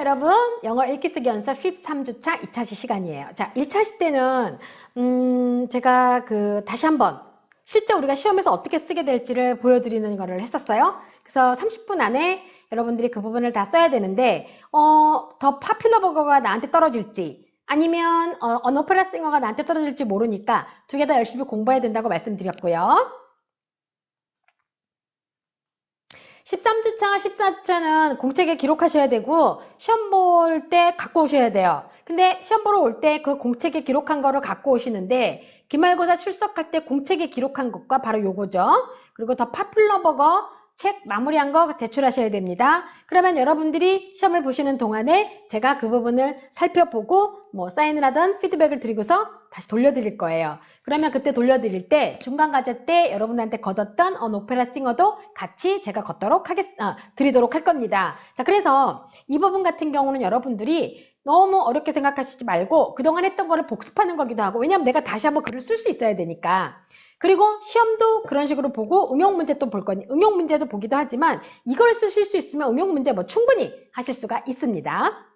여러분. 영어 읽기 쓰기 연습 13주차 2차 시 시간이에요. 자, 1차 시 때는, 음, 제가 그, 다시 한번, 실제 우리가 시험에서 어떻게 쓰게 될지를 보여드리는 거를 했었어요. 그래서 30분 안에 여러분들이 그 부분을 다 써야 되는데, 어, 더 파퓰러 버거가 나한테 떨어질지, 아니면, 어, 언어페라 싱어가 나한테 떨어질지 모르니까 두 개 다 열심히 공부해야 된다고 말씀드렸고요. 13주차, 14주차는 공책에 기록하셔야 되고 시험 볼 때 갖고 오셔야 돼요. 근데 시험 보러 올 때 그 공책에 기록한 거를 갖고 오시는데 기말고사 출석할 때 공책에 기록한 것과 바로 요거죠. 그리고 더 파퓰러 버거 책 마무리한 거 제출하셔야 됩니다. 그러면 여러분들이 시험을 보시는 동안에 제가 그 부분을 살펴보고 뭐 사인을 하던 피드백을 드리고서 다시 돌려드릴 거예요. 그러면 그때 돌려드릴 때 중간 과제 때 여러분한테 걷었던 언 오페라 싱어도 같이 제가 걷도록 하겠, 아, 드리도록 할 겁니다. 자, 그래서 이 부분 같은 경우는 여러분들이 너무 어렵게 생각하시지 말고 그동안 했던 거를 복습하는 거기도 하고 왜냐하면 내가 다시 한번 글을 쓸 수 있어야 되니까 그리고 시험도 그런 식으로 보고 응용 문제 또 볼 거니 응용 문제도 보기도 하지만 이걸 쓰실 수 있으면 응용 문제 뭐 충분히 하실 수가 있습니다.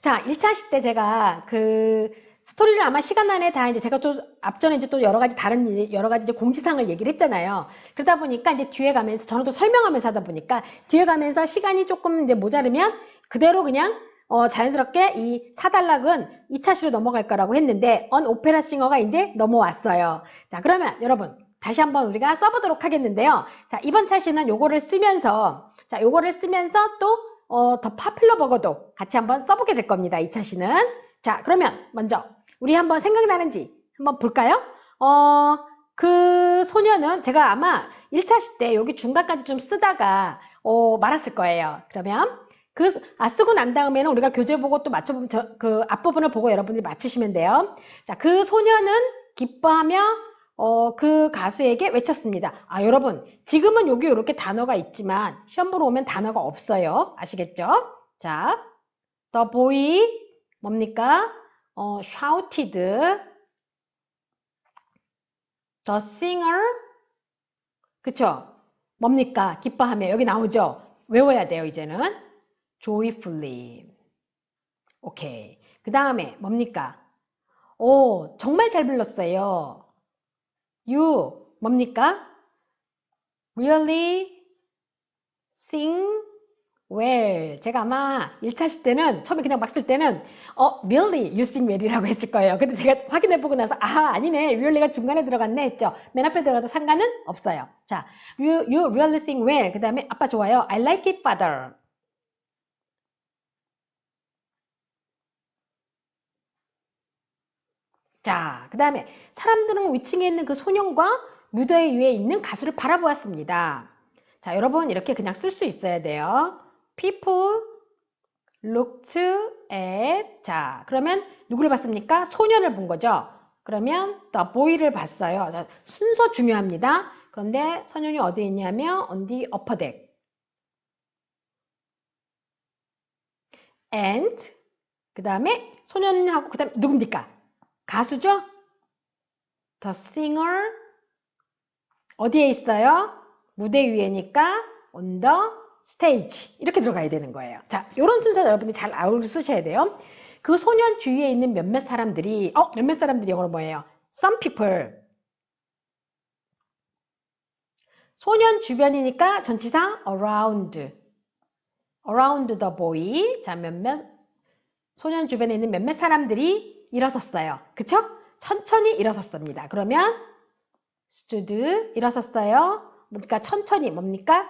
자, 1차 시때 제가 그 스토리를 아마 시간 안에 다 이제 제가 또 앞전에 이제 또 여러 가지 다른 일, 여러 가지 이제 공지사항을 얘기를 했잖아요. 그러다 보니까 이제 뒤에 가면서 저는 또 설명하면서 하다 보니까 뒤에 가면서 시간이 조금 이제 모자르면 그대로 그냥 어, 자연스럽게 이 사단락은 2차 시로 넘어갈 거라고 했는데 언 오페라 싱어가 이제 넘어왔어요. 자, 그러면 여러분 다시 한번 우리가 써보도록 하겠는데요. 자, 이번 차시는 요거를 쓰면서 자, 요거를 쓰면서 또 어, 더 파퓰러 버거도 같이 한번 써보게 될 겁니다. 2차 시는. 자, 그러면 먼저 우리 한번 생각나는지 한번 볼까요? 어, 그 소녀는 제가 아마 1차 시 때 여기 중간까지 좀 쓰다가 어, 말았을 거예요. 그러면 그, 아, 쓰고 난 다음에는 우리가 교재 보고 또 맞춰보면 저, 그 앞부분을 보고 여러분들이 맞추시면 돼요. 자, 그 소녀는 기뻐하며 어, 그 가수에게 외쳤습니다. 아, 여러분, 지금은 여기 이렇게 단어가 있지만 시험 보러 오면 단어가 없어요. 아시겠죠? 자, the boy 뭡니까? 어, shouted the singer 그쵸? 뭡니까? 기뻐하며 여기 나오죠? 외워야 돼요, 이제는. Joyfully. 오케이. 그 다음에 뭡니까? 오, 정말 잘 불렀어요. you 뭡니까? really sing well. 제가 아마 1차 시 때는 처음에 그냥 막 쓸 때는 어, really you sing well이라고 했을 거예요. 근데 제가 확인해 보고 나서 아, 아니네. really가 중간에 들어갔네 했죠. 맨 앞에 들어가도 상관은 없어요. 자, you, you really sing well. 그 다음에 아빠 좋아요. I like it, father. 자, 그 다음에 사람들은 위층에 있는 그 소년과 무대 위에 있는 가수를 바라보았습니다. 자, 여러분 이렇게 그냥 쓸 수 있어야 돼요. People looked at 자, 그러면 누구를 봤습니까? 소년을 본 거죠. 그러면 the boy를 봤어요. 자, 순서 중요합니다. 그런데 소년이 어디에 있냐면 on the upper deck. and 그 다음에 소년하고 그 다음에 누굽니까? 가수죠? The singer 어디에 있어요? 무대 위에니까 on the stage 이렇게 들어가야 되는 거예요. 자, 이런 순서 여러분이 잘 아우를 쓰셔야 돼요. 그 소년 주위에 있는 몇몇 사람들이 어 몇몇 사람들이 영어로 뭐예요? Some people 소년 주변이니까 전치사 around around the boy 자 몇몇 소년 주변에 있는 몇몇 사람들이 일어섰어요. 그쵸? 천천히 일어섰습니다. 그러면 stood 일어섰어요. 그러니까 천천히 뭡니까?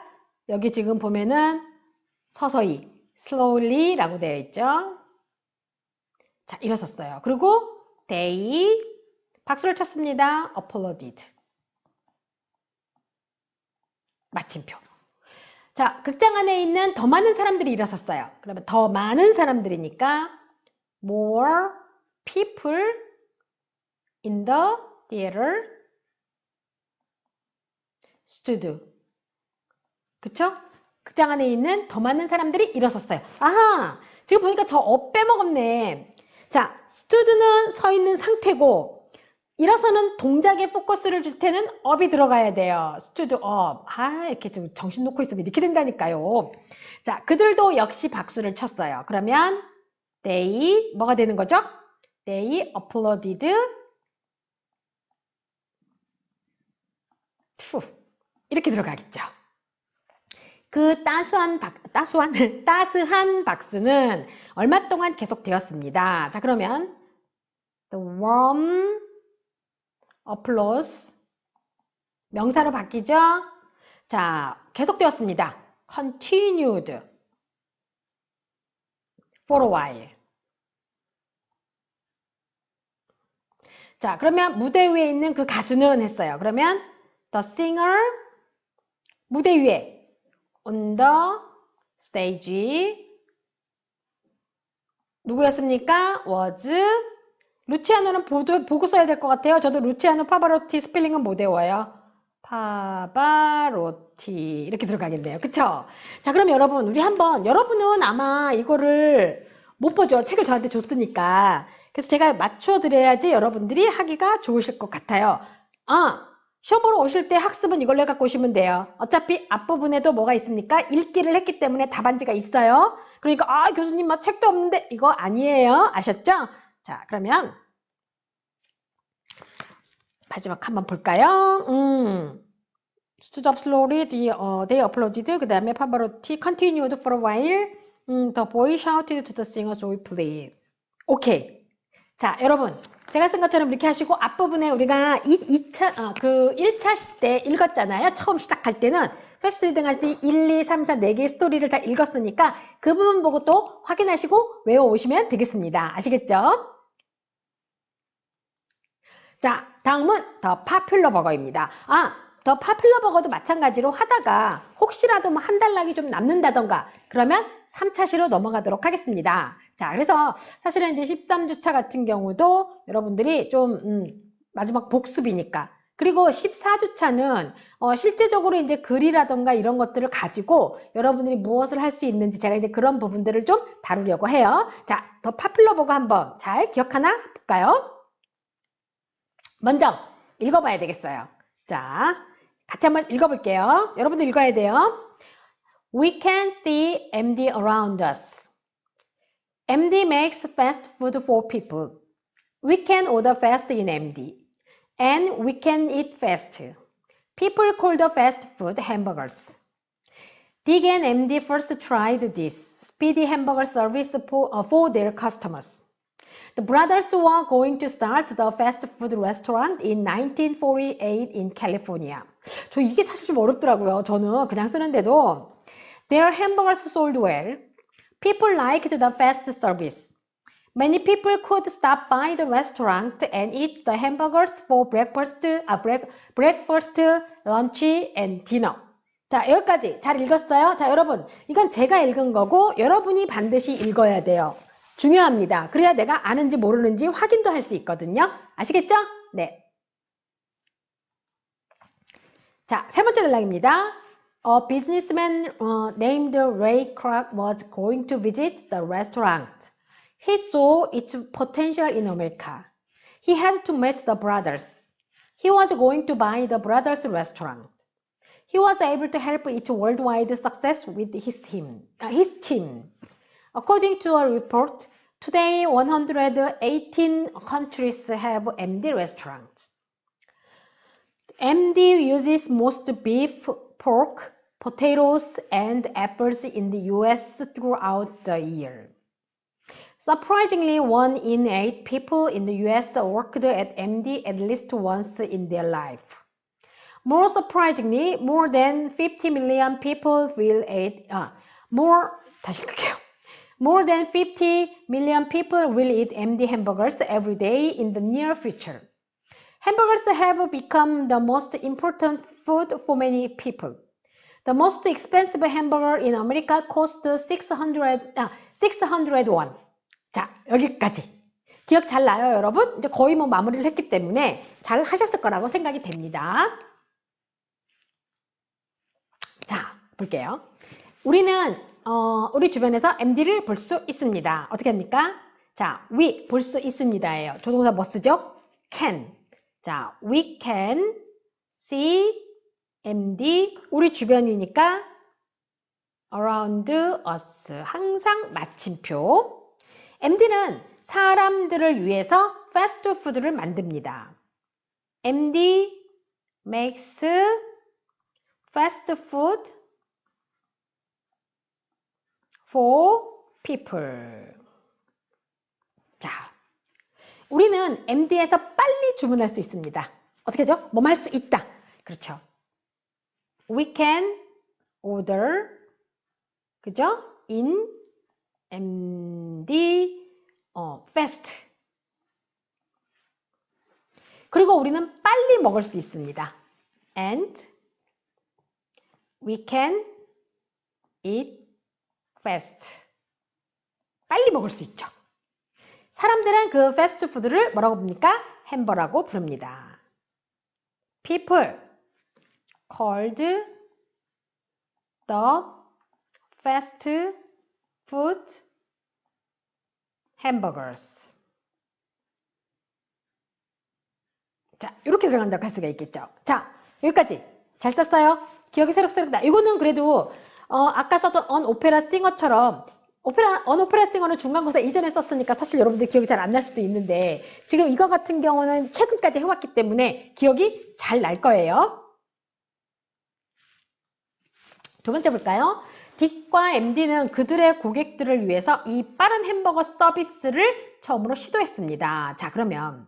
여기 지금 보면은 서서히 slowly 라고 되어 있죠. 자, 일어섰어요. 그리고 they 박수를 쳤습니다. applauded 마침표. 자, 극장 안에 있는 더 많은 사람들이 일어섰어요. 그러면 더 많은 사람들이니까 more people in the theater stood. 그쵸? 극장 안에 있는 더 많은 사람들이 일어섰어요. 아하! 지금 보니까 저 업 빼먹었네. 자, stood는 서 있는 상태고 일어서는 동작에 포커스를 줄 때는 up이 들어가야 돼요. stood up. 아, 이렇게 좀 정신 놓고 있으면 이렇게 된다니까요. 자, 그들도 역시 박수를 쳤어요. 그러면 they 뭐가 되는 거죠? They applauded to 이렇게 들어가겠죠. 그 따스한 박, 따스한 따스한 박수는 얼마 동안 계속되었습니다. 자, 그러면 the warm applause 명사로 바뀌죠? 자, 계속되었습니다. continued for a while. 자, 그러면 무대 위에 있는 그 가수는 했어요. 그러면 the singer 무대 위에 on the stage 누구였습니까? was 루치아노는 보도, 보고 써야 될 것 같아요. 저도 루치아노 파바로티 스펠링은 못 외워요. 파바로티 이렇게 들어가겠네요. 그쵸? 자 그럼 여러분 우리 한번 여러분은 아마 이거를 못 보죠. 책을 저한테 줬으니까. 그래서 제가 맞춰 드려야지 여러분들이 하기가 좋으실 것 같아요. 아 시험 보러 오실 때 학습은 이걸로 해갖고 오시면 돼요. 어차피 앞부분에도 뭐가 있습니까? 읽기를 했기 때문에 답안지가 있어요. 그러니까 아 교수님 막 책도 없는데 이거 아니에요. 아셨죠? 자 그러면 마지막 한번 볼까요? 음. stood up slowly, the, uh, they applauded, 그 다음에 파바로티 continued for a while, 음, the boy shouted to the singer joyfully. 오케이. 자, 여러분. 제가 쓴 것처럼 이렇게 하시고 앞부분에 우리가 2, 2차, 어, 그 1차 때 읽었잖아요. 처음 시작할 때는 패스트 리딩 할때 1, 2, 3, 4, 4개의 스토리를 다 읽었으니까 그 부분 보고 또 확인하시고 외워오시면 되겠습니다. 아시겠죠? 자, 다음은 더 파퓰러 버거입니다. 아, 더 파퓰러 버거도 마찬가지로 하다가 혹시라도 뭐 한 달락이 좀 남는다던가 그러면 3차 시로 넘어가도록 하겠습니다. 자, 그래서 사실은 이제 13주차 같은 경우도 여러분들이 좀 음, 마지막 복습이니까 그리고 14주차는 어, 실제적으로 이제 글이라던가 이런 것들을 가지고 여러분들이 무엇을 할 수 있는지 제가 이제 그런 부분들을 좀 다루려고 해요. 자, 더 파퓰러 버거 한번 잘 기억하나 볼까요? 먼저 읽어봐야 되겠어요. 자, 같이 한번 읽어볼게요. 여러분들 읽어야 돼요. We can see MD around us. MD makes fast food for people. We can order fast in MD. And we can eat fast. People call the fast food hamburgers. Dig and MD first tried this speedy hamburger service for, uh, for their customers. The brothers were going to start the fast food restaurant in 1948 in California. 저 이게 사실 좀 어렵더라고요. 저는 그냥 쓰는데도 Their hamburgers sold well. People liked the fast service. Many people could stop by the restaurant and eat the hamburgers for breakfast, uh, break, breakfast, lunch, and dinner. 자, 여기까지 잘 읽었어요? 자, 여러분, 이건 제가 읽은 거고 여러분이 반드시 읽어야 돼요. 중요합니다. 그래야 내가 아는지 모르는지 확인도 할 수 있거든요. 아시겠죠? 네. 자, 세 번째 단락입니다. A businessman uh, named Ray Kroc was going to visit the restaurant. He saw its potential in America. He had to meet the brothers. He was going to buy the brothers' restaurant. He was able to help its worldwide success with his team. Uh, his team. According to a report, today 118 countries have MD restaurants. MD uses most beef, pork, potatoes, and apples in the US throughout the year. Surprisingly, one in eight people in the US worked at MD at least once in their life. More surprisingly, more than 50 million people will eat, uh, more, 다시 읽을게요. More than 50 million people will eat MD hamburgers every day in the near future. Hamburgers have become the most important food for many people. The most expensive hamburger in America costs 600, 아, 600 won. 자, 여기까지. 기억 잘 나요, 여러분? 이제 거의 뭐 마무리를 했기 때문에 잘 하셨을 거라고 생각이 됩니다. 자, 볼게요. 우리는 어, 우리 주변에서 MD를 볼 수 있습니다. 어떻게 합니까? 자, we 볼 수 있습니다예요. 조동사 뭐 쓰죠? can. 자, we can see MD 우리 주변이니까 around us. 항상 마침표. MD는 사람들을 위해서 패스트푸드를 만듭니다. MD makes fast food for people. 자, 우리는 MD에서 빨리 주문할 수 있습니다. 어떻게 하죠? 뭐뭐 할 수 있다. 그렇죠. We can order, 그죠? In MD, 어, fast. 그리고 우리는 빨리 먹을 수 있습니다. And we can eat fast. 빨리 먹을 수 있죠. 사람들은 그 패스트푸드를 뭐라고 부릅니까? 햄버라고 부릅니다. People called the fast food hamburgers. 자, 이렇게 들어간다고 할 수가 있겠죠. 자, 여기까지 잘 썼어요? 기억이 새록새록다. 이거는 그래도 어, 아까 썼던 언 오페라 싱어처럼 오페라 언 오페라 싱어는 중간고사 이전에 썼으니까 사실 여러분들 기억이 잘 안 날 수도 있는데 지금 이거 같은 경우는 최근까지 해왔기 때문에 기억이 잘 날 거예요. 두 번째 볼까요? 딕과 MD는 그들의 고객들을 위해서 이 빠른 햄버거 서비스를 처음으로 시도했습니다. 자, 그러면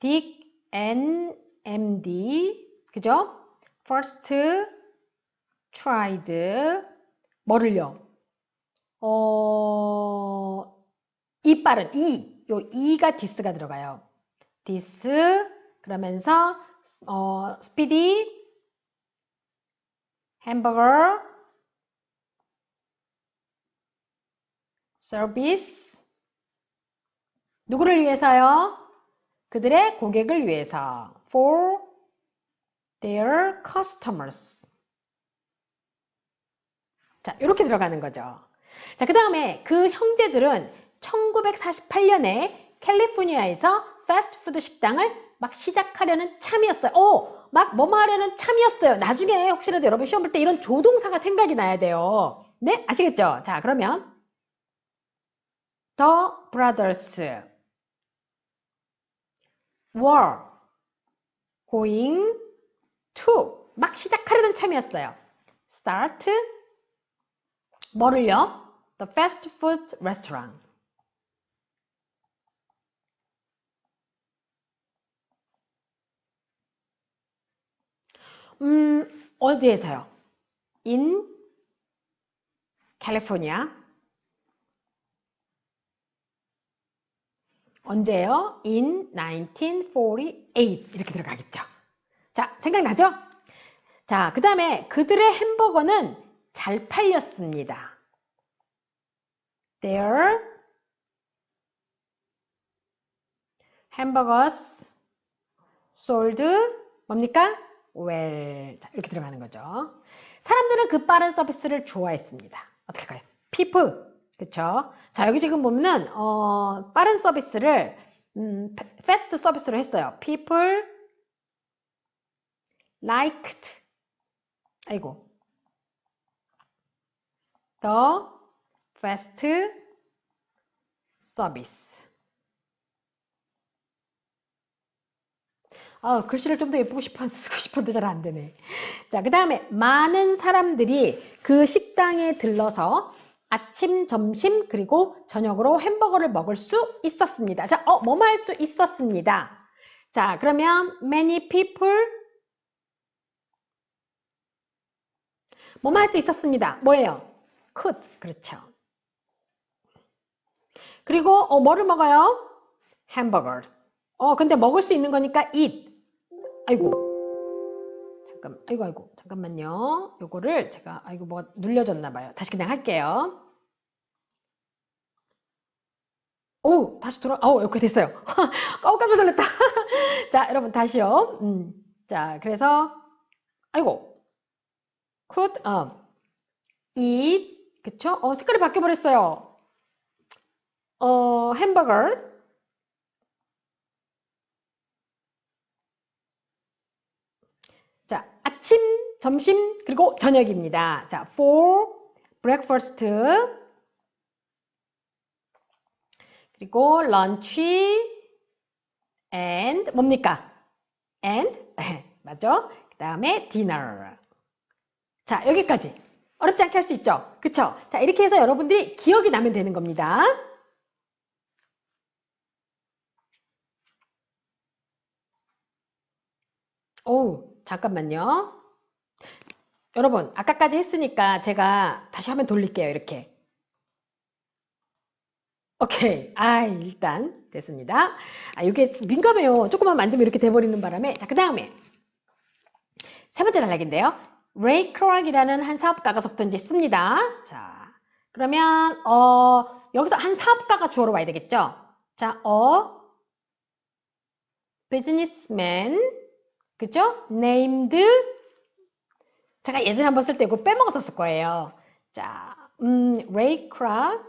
딕 and MD 그죠? First tried 뭐를요? 어, 이 빠른 이, 요 이가 디스가 들어가요. 디스 그러면서 어, 스피디 햄버거 서비스 누구를 위해서요? 그들의 고객을 위해서 for their customers 자 이렇게 들어가는 거죠. 자 그 다음에 그 형제들은 1948년에 캘리포니아에서 패스트푸드 식당을 막 시작하려는 참이었어요. 오! 막 뭐뭐 하려는 참이었어요. 나중에 혹시라도 여러분 시험 볼 때 이런 조동사가 생각이 나야 돼요. 네? 아시겠죠? 자 그러면 The brothers were going to 막 시작하려는 참이었어요. start 뭐를요? The fast food restaurant. 음, 어디에서요? In California. 언제요? In 1948 이렇게 들어가겠죠. 자, 생각나죠? 자, 그 다음에 그들의 햄버거는 잘 팔렸습니다. Their hamburgers sold 뭡니까? well. 자, 이렇게 들어가는 거죠. 사람들은 그 빠른 서비스를 좋아했습니다. 어떻게 할까요? people. 그쵸? 자, 여기 지금 보면은, 어, 빠른 서비스를, 음, 패스트 서비스로 했어요. People liked, 아이고, the fast service. 아, 글씨를 좀 더 예쁘고 싶어 쓰고 싶은데 잘 안 되네. 자, 그 다음에 많은 사람들이 그 식당에 들러서 아침, 점심, 그리고 저녁으로 햄버거를 먹을 수 있었습니다. 자, 어, 뭐뭐 할 수 있었습니다. 자, 그러면 many people 뭐뭐 할 수 있었습니다. 뭐예요? Could. 그렇죠. 그리고 어, 뭐를 먹어요? 햄버거. 어, 근데 먹을 수 있는 거니까 eat. 아이고. 잠깐, 아이고, 아이고. 잠깐만요. 요거를 제가, 아이고, 뭐가 눌려졌나 봐요. 다시 그냥 할게요. 오, 다시 돌아, 아우, 이렇게 됐어요. 어, 깜짝 놀랐다. 자, 여러분, 다시요. 음, 자, 그래서, 아이고, could, 어, eat, 그쵸? 어, 색깔이 바뀌어버렸어요. 어, 햄버거. 자, 아침, 점심 그리고 저녁입니다. 자, for breakfast 그리고 lunch and 뭡니까? and 맞죠? 그 다음에 dinner. 자, 여기까지. 어렵지 않게 할 수 있죠? 그쵸? 자, 이렇게 해서 여러분들이 기억이 나면 되는 겁니다. 오, 잠깐만요. 여러분, 아까까지 했으니까 제가 다시 한번 돌릴게요. 이렇게. 오케이. 아, 일단 됐습니다. 아, 이게 민감해요. 조금만 만지면 이렇게 돼버리는 바람에. 자, 그 다음에 세 번째 단락인데요. 레이 크락이라는 한 사업가가서부터 이제 씁니다. 자, 그러면 어 여기서 한 사업가가 주어로 와야 되겠죠. 자, 어 businessman 그죠? named 제가 예전에 한번 쓸 때 이거 빼먹었었을 거예요. 자, 음, 크락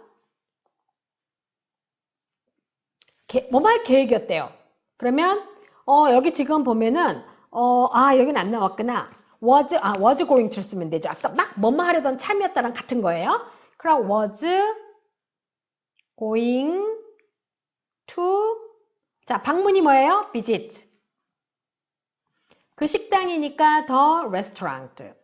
뭐뭐 할 계획이었대요. 그러면 어 여기 지금 보면은 어 아 여기는 안 나왔구나. Was 아 was going to 쓰면 되죠. 아까 막 뭐뭐 하려던 참이었다랑 같은 거예요. 그럼 was going to 자 방문이 뭐예요? visit 그 식당이니까 the restaurant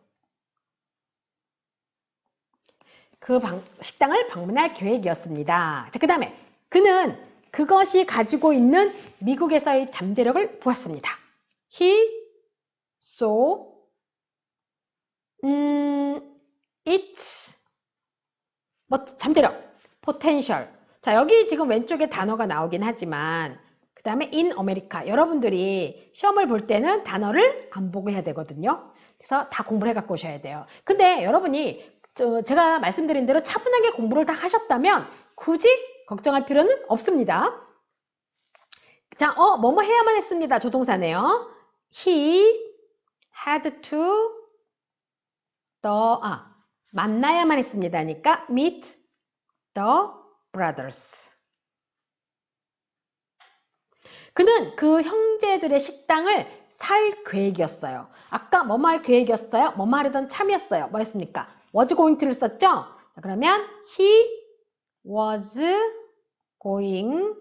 그 방, 식당을 방문할 계획이었습니다. 자, 그 다음에 그는 그것이 가지고 있는 미국에서의 잠재력을 보았습니다. He saw 음, it 뭐 잠재력, potential. 자, 여기 지금 왼쪽에 단어가 나오긴 하지만 그 다음에 in America. 여러분들이 시험을 볼 때는 단어를 안 보고 해야 되거든요. 그래서 다 공부를 해갖고 오셔야 돼요. 근데 여러분이 저 제가 말씀드린 대로 차분하게 공부를 다 하셨다면 굳이 걱정할 필요는 없습니다. 자, 어, 뭐뭐 해야만 했습니다. 조동사네요. He had to the, 아, 만나야만 했습니다니까 meet the brothers. 그는 그 형제들의 식당을 살 계획이었어요. 아까 할 계획이었어요? 뭐뭐 하려던 참이었어요. 뭐였습니까? was going to를 썼죠? 자, 그러면 he was going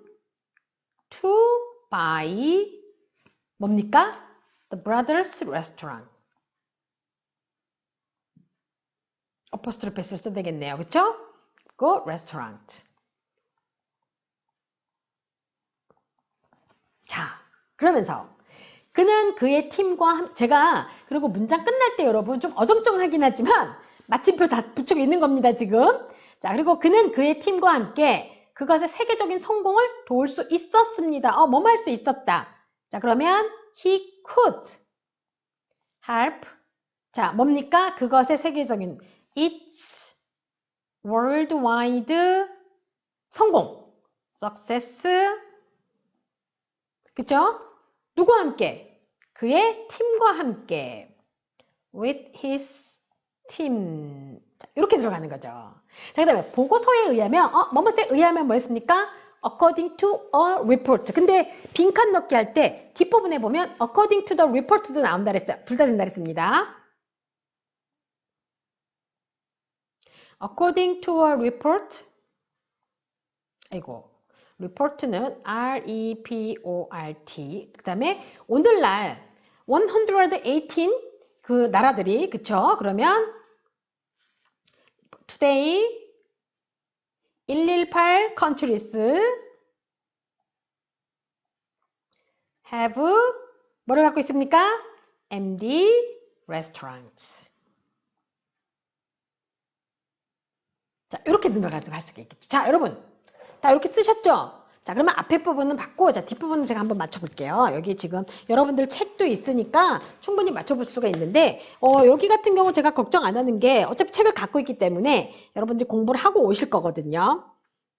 to buy 뭡니까? The Brothers Restaurant. 어퍼스트로페스를 써야 되겠네요. 그쵸? 그리고 restaurant. 자, 그러면서 그는 그의 팀과 함, 제가 그리고 문장 끝날 때 여러분 좀 어정쩡하긴 하지만 마침표 다 붙이고 있는 겁니다, 지금. 자, 그리고 그는 그의 팀과 함께 그것의 세계적인 성공을 도울 수 있었습니다. 어, 뭐뭐 할 수 있었다. 자, 그러면 he could help. 자, 뭡니까? 그것의 세계적인 its worldwide 성공. success. 그쵸? 누구와 함께? 그의 팀과 함께. with his team. 자, 이렇게 들어가는 거죠. 자, 그 다음에 보고서에 의하면, 어, 뭐뭐에 의하면 뭐였습니까? according to a report. 근데 빈칸 넣기 할 때 뒷부분에 보면 according to the report도 나온다 그랬어요. 둘 다 된다 그랬습니다. According to a report. 아이고. report는 R-E-P-O-R-T. 그 다음에 오늘날 118그 나라들이, 그쵸? 그러면 today 118 countries have 뭐를 갖고 있습니까? MD restaurants. 자, 이렇게 들어가지고 할 수가 있겠죠. 자, 여러분. 다 이렇게 쓰셨죠? 자, 그러면 앞에 부분은 받고, 자, 뒷부분은 제가 한번 맞춰볼게요. 여기 지금 여러분들 책도 있으니까 충분히 맞춰볼 수가 있는데, 어, 여기 같은 경우 제가 걱정 안 하는 게 어차피 책을 갖고 있기 때문에 여러분들이 공부를 하고 오실 거거든요.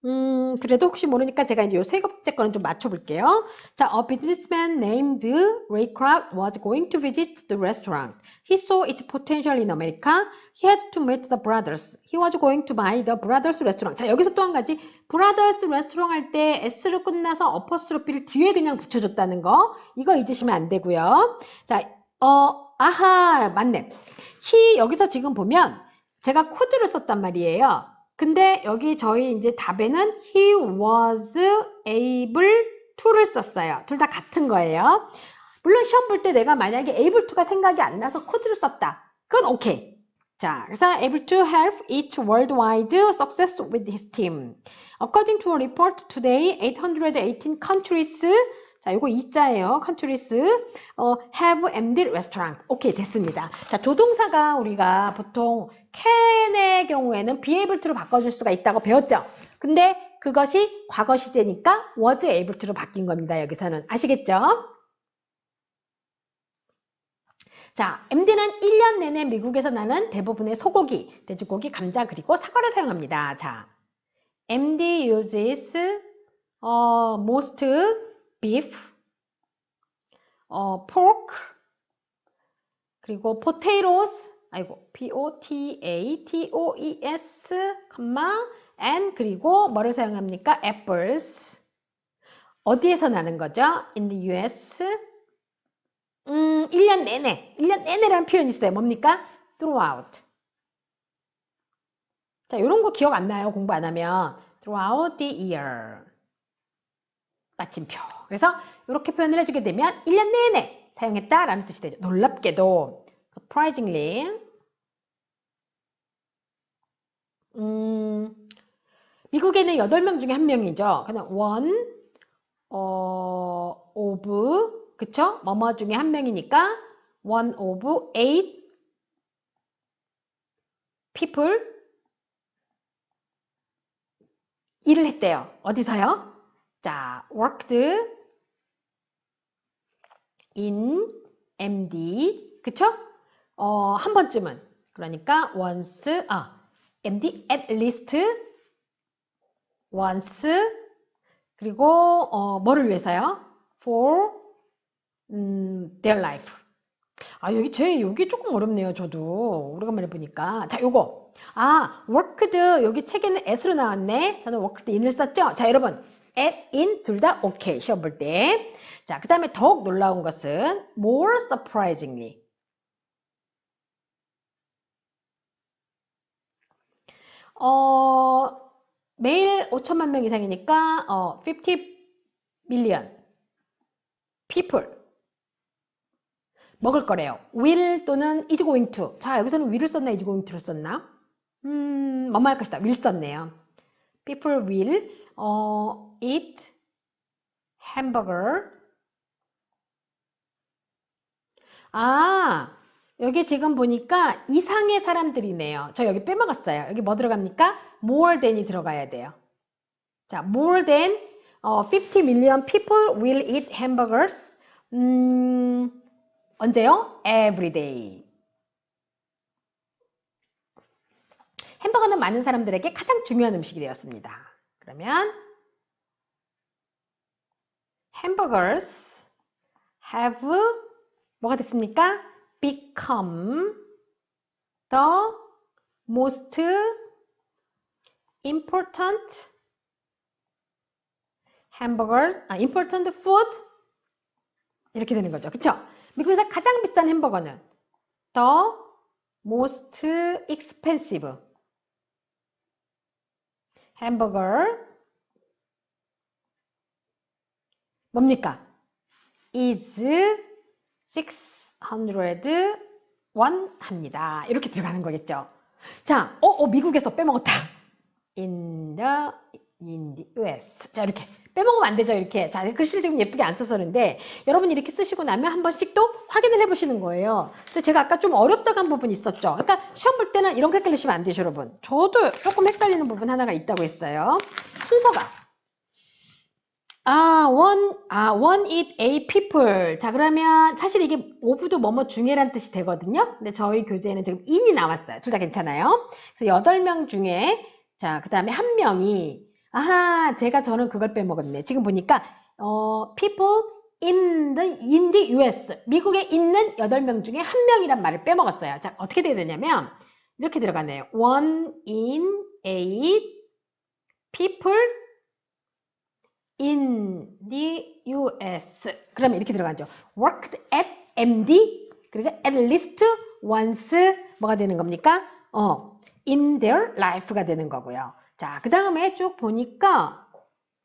음, 그래도 혹시 모르니까 제가 이제 요세 번째 거는 좀 맞춰볼게요. 자, a businessman named Ray Kroc was going to visit the restaurant. He saw its potential in America. He had to meet the brothers. He was going to buy the brothers restaurant. 자, 여기서 또 한 가지. brothers restaurant 할 때 s로 끝나서 어퍼스로피를 뒤에 그냥 붙여줬다는 거. 이거 잊으시면 안 되고요. 자, 어, 아하, 맞네. he 여기서 지금 보면 제가 could를 썼단 말이에요. 근데 여기 저희 이제 답에는 he was able to를 썼어요. 둘 다 같은 거예요. 물론 시험 볼 때 내가 만약에 able to가 생각이 안 나서 could를 썼다. 그건 오케이. 자, 그래서 able to help each worldwide success with his team. According to a report today, 818 countries 자, 이거 이자예요. countries 어, have MD restaurant. 오케이, 됐습니다. 자, 조동사가 우리가 보통 can의 경우에는 be able to로 바꿔줄 수가 있다고 배웠죠? 근데 그것이 과거 시제니까 was able to로 바뀐 겁니다. 여기서는. 아시겠죠? 자, MD는 1년 내내 미국에서 나는 대부분의 소고기, 돼지고기, 감자 그리고 사과를 사용합니다. 자, MD uses 어, most beef, 어, pork, 그리고 potatoes, 아이고, p-o-t-a-t-o-e-s, and 그리고 뭐를 사용합니까? apples. 어디에서 나는 거죠? in the US. 음, 1년 내내. 1년 내내라는 표현이 있어요. 뭡니까? throughout. 자, 이런 거 기억 안 나요? 공부 안 하면. throughout the year. 마침표. 그래서 이렇게 표현을 해주게 되면 1년 내내 사용했다라는 뜻이 되죠. 놀랍게도 surprisingly 음, 미국에는 8명 중에 한 명이죠. 그냥 one 어, of 그쵸? 뭐뭐 중에 한 명이니까 one of eight people 일을 했대요. 어디서요? 자, worked in MD 그쵸? 어, 한 번쯤은. 그러니까 once 아 MD at least once. 그리고 어, 뭐를 위해서요? for 음, their life. 아 여기 제 여기 조금 어렵네요 저도. 오래간만에 보니까. 자 요거. 아 worked. 여기 책에는 s로 나왔네. 저는 worked in을 썼죠? 자 여러분 at, in 둘 다 오케이 시험 볼 때. 자, 그 다음에 더욱 놀라운 것은 more surprisingly. 어, 매일 5천만 명 이상이니까 어, 50 million people 먹을 거래요. will 또는 is going to. 자, 여기서는 will을 썼나 is going to를 썼나? 음, 뭐뭐 할 것이다. will 썼네요. People will 어, eat hamburger. 아, 여기 지금 보니까 이상의 사람들이네요. 저 여기 빼먹었어요. 여기 뭐 들어갑니까? more than이 들어가야 돼요. 자, more than 어, 50 million people will eat hamburgers. 음, 언제요? Every day. 햄버거는 많은 사람들에게 가장 중요한 음식이 되었습니다. 그러면 hamburgers have 뭐가 됐습니까? become the most important hamburgers, 아, important food 이렇게 되는 거죠. 그쵸? 미국에서 가장 비싼 햄버거는 the most expensive hamburger 뭡니까? is 600원 합니다. 이렇게 들어가는 거겠죠. 자, 어, 어 미국에서 빼먹었다. in the, in the US. 자, 이렇게. 빼먹으면 안 되죠, 이렇게. 자, 글씨를 지금 예쁘게 안 써서 그런데 여러분 이렇게 쓰시고 나면 한 번씩 또 확인을 해보시는 거예요. 근데 제가 아까 좀 어렵다고 한 부분이 있었죠. 그러니까 시험 볼 때는 이런 거 헷갈리시면 안 되죠, 여러분. 저도 조금 헷갈리는 부분 하나가 있다고 했어요. 순서가. 아, one, 아, one eat a people. 자, 그러면 사실 이게 오브도 뭐뭐 중에란 뜻이 되거든요. 근데 저희 교재에는 지금 in이 나왔어요. 둘 다 괜찮아요. 그래서 여덟 명 중에, 자, 그 다음에 한 명이, 아하, 제가 저는 그걸 빼먹었네. 지금 보니까, 어, people in the, in the US. 미국에 있는 여덟 명 중에 한 명이란 말을 빼먹었어요. 자, 어떻게 돼야 되냐면, 이렇게 들어가네요. one in eight people in the US. 그러면 이렇게 들어가죠. worked at MD 그리고 at least once 뭐가 되는 겁니까? 어, in their life가 되는 거고요. 자, 그 다음에 쭉 보니까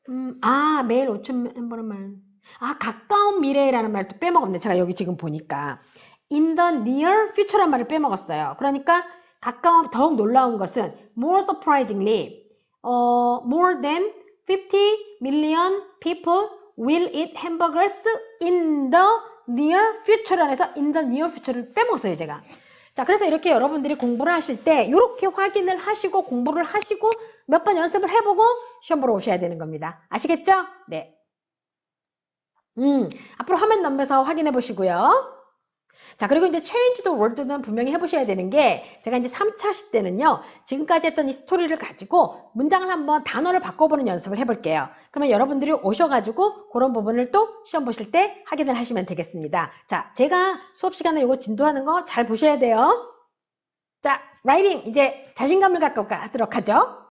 음, 아, 매일 5천 번만. 아, 가까운 미래라는 또 빼먹었네. 제가 여기 지금 보니까. in the near future란 말을 빼먹었어요. 그러니까 가까운, 더욱 놀라운 것은 more surprisingly, 어, more than 50 million people will eat hamburgers in the near future 안에서 in the near future를 빼먹었어요, 제가. 자, 그래서 이렇게 여러분들이 공부를 하실 때 이렇게 확인을 하시고 공부를 하시고 몇 번 연습을 해보고 시험 보러 오셔야 되는 겁니다. 아시겠죠? 네. 음, 앞으로 화면 넘겨서 확인해 보시고요. 자, 그리고 이제 change the word는 분명히 해보셔야 되는 게 제가 이제 3차 시 때는요, 지금까지 했던 이 스토리를 가지고 문장을 한번 단어를 바꿔보는 연습을 해볼게요. 그러면 여러분들이 오셔가지고 그런 부분을 또 시험 보실 때 확인을 하시면 되겠습니다. 자, 제가 수업 시간에 이거 진도하는 거 잘 보셔야 돼요. 자, 라이팅 이제 자신감을 갖고 가도록 하죠.